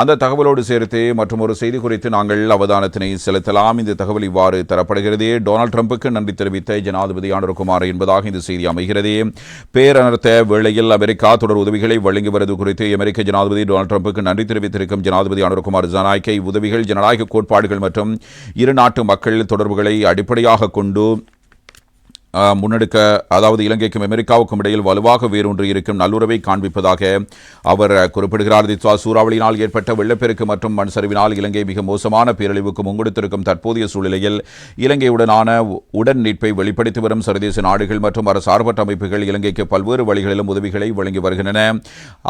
அந்த தகவலோடு சேர்த்து மற்றும் ஒரு செய்தி குறித்து நாங்கள் அவதானத்தினை செலுத்தலாம். இந்த தகவல் இவ்வாறு தரப்படுகிறது. டொனால்ட் ட்ரம்புக்கு நன்றி தெரிவித்த ஜனாதிபதி ஆனரகுமார் என்பதாக இந்த செய்தி அமைகிறது. பேரனர்த்த வேளையில் அமெரிக்கா தொடர் உதவிகளை வழங்கி வருவது குறித்து அமெரிக்க ஜனாதிபதி டொனால்ட் ட்ரம்புக்கு நன்றி தெரிவித்திருக்கும் ஜனாதிபதி ஆனரகுமார் ஜனநாயக உதவிகள் ஜனநாயக கோட்பாடுகள் மற்றும் இரு நாட்டு மக்கள் தொடர்புகளை அடிப்படையாக கொண்டு முன்னெடுக்க அதாவது இலங்கைக்கும் அமெரிக்காவுக்கும் இடையில் வலுவாக வேரூன்றி இருக்கும் நல்லுறவை காண்பிப்பதாக அவர் குறிப்பிடுகிறார். தித்வா சூறாவளியினால் ஏற்பட்ட வெள்ளப்பெருக்கு மற்றும் மண் சரிவினால் இலங்கை மிக மோசமான பேரழிவுக்கு முங்கெடுத்திருக்கும் தற்போதைய சூழ்நிலையில் இலங்கையுடனான உடன் நீட்பை வெளிப்படுத்தி வரும் சர்வதேச நாடுகள் மற்றும் அரசார்பற்ற அமைப்புகள் இலங்கைக்கு பல்வேறு வழிகளிலும் உதவிகளை வழங்கி வருகின்றன.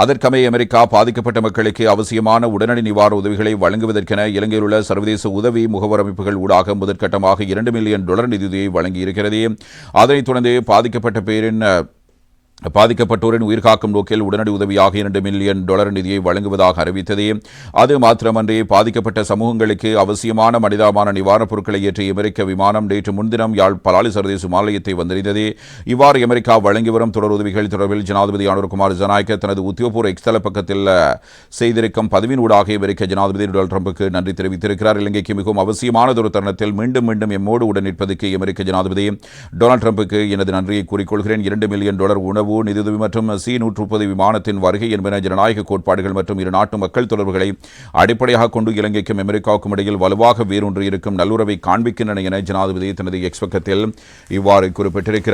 அதற்கமைய அமெரிக்கா பாதிக்கப்பட்ட மக்களுக்கு அவசியமான உடனடி நிவாரண உதவிகளை வழங்குவதற்கென இலங்கையில் உள்ள சர்வதேச உதவி முகவர் அமைப்புகள் ஊடாக முதற்கட்டமாக இரண்டு மில்லியன் டாலர் நிதியுதவியை வழங்கியிருக்கிறது. அதனைத் தொடர்ந்து பாதிக்கப்பட்ட பேரின் பாதிக்கப்பட்டோரின் உயிர்காக்கும் நோக்கில் உடனடி உதவியாக இரண்டு மில்லியன் டாலர் நிதியை வழங்குவதாக அறிவித்தது. அது மாத்திரமன்றி பாதிக்கப்பட்ட சமூகங்களுக்கு அவசியமான மனிதாபான நிவாரணப் பொருட்களை ஏற்றிய அமெரிக்க விமானம் நேற்று முன்தினம் யாழ் பலாலி சர்வதேச மாலயத்தை வந்தடைந்தது. இவ்வாறு அமெரிக்கா வழங்கி வரும் தொடர் உதவிகள் தொடர்பில் ஜனாதிபதி அனுர்குமார் ஜனாயக்க தனது உத்தியோகபூர்வ எக்ஸ்தல பக்கத்தில் செய்திருக்கும் பதிவினூடாக அமெரிக்க ஜனாதிபதி டொனால்ட் ட்ரம்புக்கு நன்றி தெரிவித்திருக்கிறார். இலங்கைக்கு மிகவும் அவசியமானதொரு தருணத்தில் மீண்டும் மீண்டும் எம்மோடு உடன் நிற்பதற்கு அமெரிக்க ஜனாதிபதி டொனால்ட் ட்ரம்புக்கு எனது நன்றியை கூறிக்கொள்கிறேன். இரண்டு மில்லியன் டாலர் உணவு நிதியுதவி மற்றும் சி நூற்று முப்பது விமானத்தின் வருகை என்பன ஜனநாயக கோட்பாடுகள் மற்றும் இரு நாட்டு மக்கள் தொடர்புகளை அடிப்படையாக கொண்டு இலங்கைக்கும் அமெரிக்காவுக்கும் இடையில் வலுவாக வேரூன்றி இருக்கும் நல்லுறவை காண்பிக்கின்றன என ஜனாதிபதி தனது எக்ஸ்பக்கத்தில் இவ்வாறு குறிப்பிட்டிருக்கிறார்.